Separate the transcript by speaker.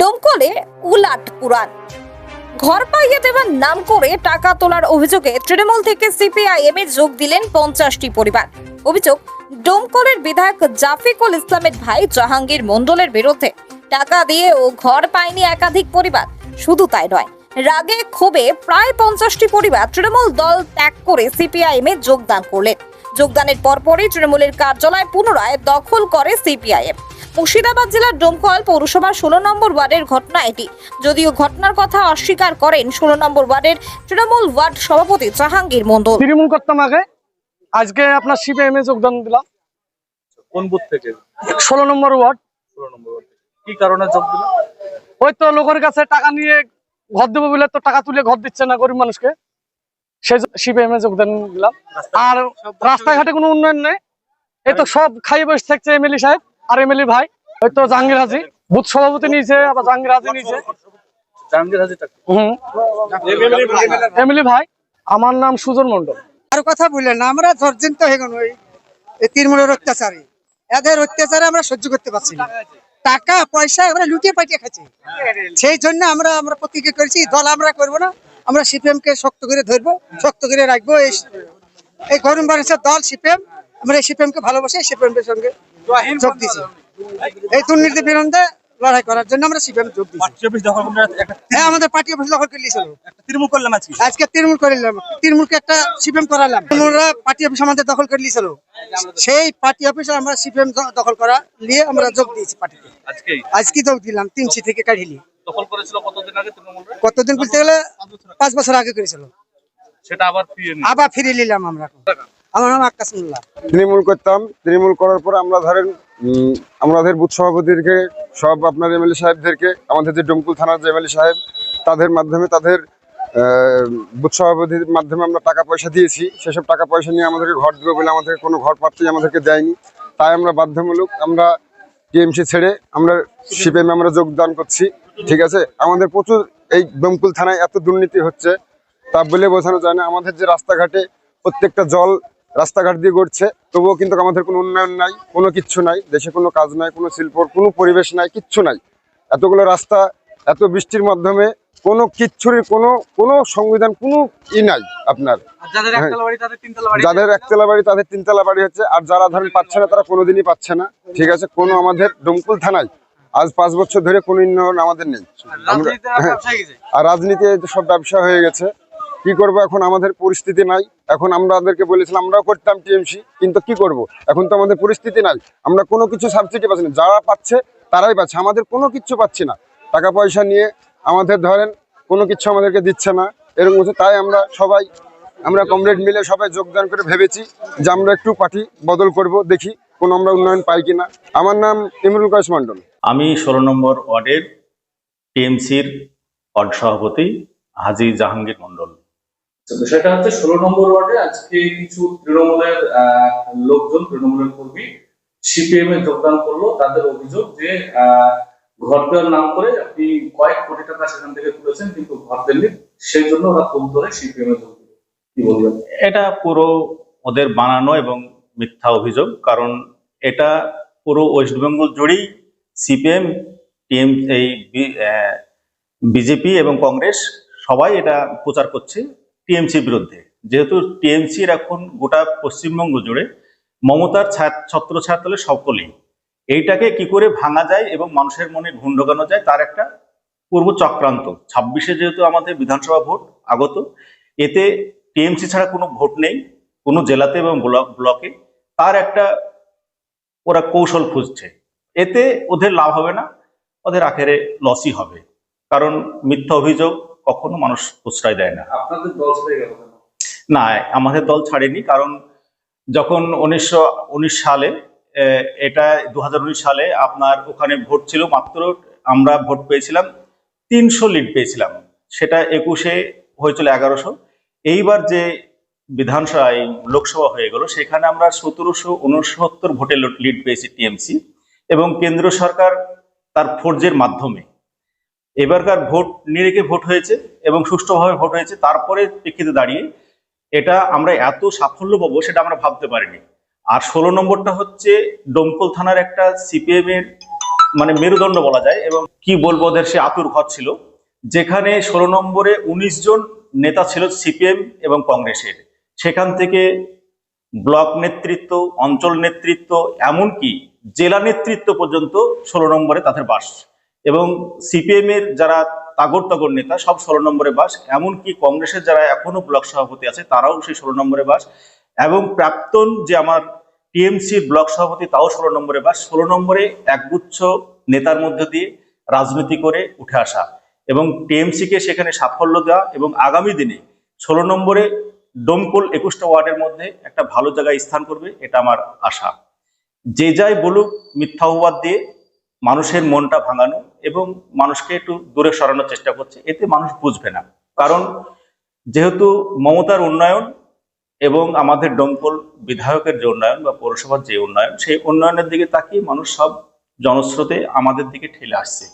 Speaker 1: ডোমকলে উলাট পুরাণ ঘর পাইয়ে দেওয়ার নাম করে টাকা তোলার অভিযোগে তৃণমূল থেকে সিপিআইএম এ যোগ দিলেন পঞ্চাশটি পরিবার। অভিযোগ, ডোমকলের বিধায়ক জাফিকুল ইসলামের ভাই জাহাঙ্গীর মণ্ডলের বিরুদ্ধে টাকা দিয়ে ও ঘর পায়নি একাধিক পরিবার। শুধু তাই নয়, রাগে ক্ষোভে প্রায় পঞ্চাশটি পরিবার তৃণমূল দল ত্যাগ করে সিপিআইএম এ যোগদান করলেন। যোগদানের পরপরই তৃণমূলের কার্যালয় পুনরায় দখল করে সিপিআইএম মুর্শিদাবাদ জেলার ডোমকল পৌরসভার ষোলো নম্বর ওয়ার্ডের ঘটনা এটি। যদিও ঘটনার কথা অস্বীকার করেন ষোলো নম্বর ওয়ার্ডের তৃণমূল ওয়ার্ড সভাপতি জাহাঙ্গীর মণ্ডল।
Speaker 2: তৃণমূল করতাম আগে। আজকে আপনার সিপিএম এ যোগদান দিলাম।
Speaker 3: কোন বুথ থেকে?
Speaker 2: ষোলো নম্বর ওয়ার্ড।
Speaker 3: ষোলো নম্বর ওয়ার্ড কি কারণে যোগ দিল?
Speaker 2: ওই তো লোকের কাছে টাকা নিয়ে ঘর দেবো বলে তো টাকা তুলে ঘর দিচ্ছে না গরিব মানুষকে। সেই সিপিএম এ যোগদান দিলাম। আর রাস্তাঘাটে কোনো উন্নয়ন নেই। এই তো সব খাইয়ে বসে থাকছে এমএলএ সাহেব। আর এমএলএ ভাই ওই তো জাহাঙ্গীর হাজি। বুথ সভাপতি নিয়েছে আবার জাহাঙ্গীর হাজি নিয়েছে।
Speaker 3: হাজির টাকা
Speaker 2: হুম। এমএলএ ভাই আমার নাম সুজন মন্ডল
Speaker 4: আর কথা বললেন না আমরা জর্জরিত হয়ে গেল ওই তৃণমূলের অত্যাচারে। এদের অত্যাচারে আমরা সহ্য করতে পারছি না। টাকা পয়সা আমরা লুটিয়ে পাঠিয়ে খাচ্ছি সেই জন্য আমরা আমরা প্রতিজ্ঞা করেছি দল আমরা করব না আমরা সিপিএম কে শক্ত করে ধরবো শক্ত করে রাখব। এই এই গরম মানুষের দল সিপিএম আমরা সিপিএম কে ভালোবাসি সিপিএম এর সঙ্গে যোগ দিয়েছি। এই দুর্নীতি বিরুদ্ধে লড়াই করার জন্য আমরা সিপিএম যোগ হ্যাঁ আমাদের পার্টি অফিস দখল করে নিয়েছিল।
Speaker 3: তৃণমূল করলাম আজকে।
Speaker 4: আজকে তৃণমূল করিলাম তৃণমূলকে একটা সিপিএম করালাম। তৃণমূলরা পার্টি অফিস আমাদের দখল করে নিয়েছিল। সেই পার্টি অফিস আমরা সিপিএম দখল করা নিয়ে আমরা যোগ দিয়েছি পার্টিতে আজকে যোগ দিলাম তিনশি থেকে
Speaker 3: দখল কতদিন আগে তৃণমূল
Speaker 4: কতদিন বলতে গেলে পাঁচ বছর আগে করেছিল।
Speaker 3: সেটা আবার
Speaker 4: আবার ফিরে নিলাম আমরা। আমার নাম আকাশ
Speaker 5: তৃণমূল করতাম। তৃণমূল করার পরে আমরা ধরেন আমাদের বুথ সভাপতিকে সব আপনার এমএলএ সাহেবদেরকে, আমাদের যে ডমকুল থানার যে এমএলএ সাহেব, তাদের মাধ্যমে তাদের বুথ সভাপতির মাধ্যমে আমরা টাকা পয়সা দিয়েছি। সেসব টাকা পয়সা নিয়ে আমাদেরকে ঘর দেবে বলে আমাদেরকে কোনো ঘর পাত্রী আমাদেরকে দেয়নি। তাই আমরা বাধ্যমূলক আমরা টিএমসি ছেড়ে আমরা সিপিএম আমরা যোগদান করছি, ঠিক আছে? আমাদের প্রচুর এই দমকুল থানায় এত দুর্নীতি হচ্ছে, তা বলে বোঝানো যায় না। আমাদের যে রাস্তাঘাটে প্রত্যেকটা জল রাস্তাঘাট দিয়ে গড়ছে। তবুও কিন্তু আমাদের কোনো উন্নয়ন নাই কোনো কিচ্ছু নাই। দেশে কোনো কাজ নাই কোনো শিল্পর কোনো পরিবেশ নাই কিচ্ছু নাই। এতগুলো রাস্তা এত বৃষ্টির মাধ্যমে কোনো কিচ্ছুরই কোনো কোনো সংবিধান কোনো ই নাই আপনার।
Speaker 3: যাদের
Speaker 5: হ্যাঁ।
Speaker 3: একতলা বাড়ি তাদের তিনতলা বাড়ি
Speaker 5: হচ্ছে। আর যারা ধরেন পাচ্ছে না তারা কোনোদিনই পাচ্ছে না। ঠিক আছে কোনো আমাদের ডমকুল থানায় আজ পাঁচ বছর ধরে কোনো উন্নয়ন আমাদের নেই। হ্যাঁ। আর রাজনীতি এই সব ব্যবসা হয়ে গেছে। কি করব এখন? আমাদের পরিস্থিতি নাই। এখন আমরা আমাদেরকে বলেছিলাম, আমরাও করতাম টিএমসি, কিন্তু কি করব? এখন তো আমাদের পরিস্থিতি নাই। আমরা কোনো কিছু সাবসিডি পাচ্ছি না। যারা পাচ্ছে, তারাই পাচ্ছে। আমাদের কোনো কিছু পাচ্ছি না। টাকা পয়সা নিয়ে আমাদের ধরেন, কোনো কিছু আমাদেরকে দিচ্ছে না। এরকম হচ্ছে। তাই আমরা সবাই, আমরা কমরেড মিলে সবাই যোগদান করে ভেবেছি যে আমরা একটু পার্টি বদল করব, দেখি কোনো আমরা উন্নয়ন পাই কিনা। আমার নাম ইমরুল কয়েস মন্ডল
Speaker 6: আমি ষোলো নম্বর ওয়ার্ডের টিএমসির ওয়ার্ড সভাপতি হাজি জাহাঙ্গীর মন্ডল
Speaker 7: বিষয়টা হচ্ছে ষোলো নম্বর ওয়ার্ডে আজকে কিছু তৃণমূলের লোকজন, তৃণমূলের কর্মী সিপিএম এ যোগদান করল। তাদের অভিযোগ যে ঘর দেওয়ার নাম করে আপনি কয়েক কোটি টাকা সেখান থেকে তুলেছেন, কিন্তু ঘর দেননি। সেই জন্য ওরা ফোন ধরে সিপিএম এ যোগ
Speaker 6: এটা পুরো ওদের বানানো এবং মিথ্যা অভিযোগ, কারণ এটা পুরো ওয়েস্ট বেঙ্গল জুড়েই সিপিএম, টিএম, এই বিজেপি এবং কংগ্রেস সবাই এটা প্রচার করছে। টিএমসির বিরুদ্ধে। যেহেতু টিএমসির এখন গোটা পশ্চিমবঙ্গ জুড়ে মমতার ছায়া- ছত্র সকলেই। এইটাকে কি করে ভাঙা যায় এবং মানুষের মনে ঘুণ ঢোকানো যায়, তার একটা পূর্ব চক্রান্ত। ছাব্বিশে যেহেতু আমাদের বিধানসভা ভোট আগত, এতে টিএমসি ছাড়া কোনো ভোট নেই, কোনো জেলাতে এবং ব্লকে তার একটা ওরা কৌশল খুঁজছে। এতে ওদের লাভ হবে না, ওদের আখেরে লসই হবে। কারণ মিথ্যা অভিযোগ কখনো মানুষ প্রশ্রয় দেয় না।
Speaker 7: আপনাদের দল ছেড়ে গেল
Speaker 6: না আমাদের দল ছাড়েনি কারণ যখন উনিশশো উনিশ সালে এটা দু হাজার উনিশ সালে আপনার ওখানে ভোট ছিল মাত্র আমরা ভোট পেয়েছিলাম তিনশো লিড পেয়েছিলাম সেটা একুশে হয়েছিল এগারোশো। এইবার যে বিধানসভায় লোকসভা হয়ে গেল সেখানে আমরা সতেরোশো উনসত্তর ভোটে লিড পেয়েছি টিএমসি এবং কেন্দ্র সরকার তার ফোর্জের মাধ্যমে। এবারকার ভোট নিরেকে ভোট হয়েছে এবং সুষ্ঠুভাবে ভোট হয়েছে, তারপরে প্রেক্ষিতে দাঁড়িয়ে এটা আমরা এত সাফল্য পাবো সেটা আমরা ভাবতে পারিনি। আর ষোলো নম্বরটা হচ্ছে ডোমকল থানার একটা সিপিএম এর মানে মেরুদণ্ড বলা যায় এবং কি বলব ওদের, সে আতুর ঘর ছিল, যেখানে ষোলো নম্বরে উনিশ জন নেতা ছিল সিপিএম এবং কংগ্রেসের। সেখান থেকে ব্লক নেতৃত্ব, অঞ্চল নেতৃত্ব, এমনকি জেলা নেতৃত্ব পর্যন্ত ষোলো নম্বরে তাদের বাস এবং সিপিএম এর যারা তাগর তাগর নেতা, সব ষোলো নম্বরে বাস, এমনকি কংগ্রেসের যারা এখনও ব্লক সভাপতি আছে, তারাও সেই ষোলো নম্বরে বাস। এবং প্রাক্তন যে আমার টিএমসি ব্লক সভাপতি, তাও ষোলো নম্বরে বাস। ষোলো নম্বরে একগুচ্ছ নেতার মধ্য দিয়ে রাজনীতি করে উঠে আসা এবং টিএমসি কে সেখানে সাফল্য দেওয়া এবং আগামী দিনে ষোলো নম্বরে ডোমকোল একুশটা ওয়ার্ডের মধ্যে একটা ভালো জায়গায় স্থান করবে, এটা আমার আশা। যে যাই বলুক, মিথ্যা অপবাদ দিয়ে মানুষের মনটা ভাঙানো এবং মানুষকে একটু দূরে সরানোর চেষ্টা করছে, এতে মানুষ বুঝবে না। কারণ যেহেতু মমতার উন্নয়ন এবং আমাদের ডমকল বিধায়কের যে উন্নয়ন বা পৌরসভার যে উন্নয়ন, সেই উন্নয়নের দিকে তাকিয়ে মানুষ সব জনস্রোতে আমাদের দিকে ঠেলে আসছে।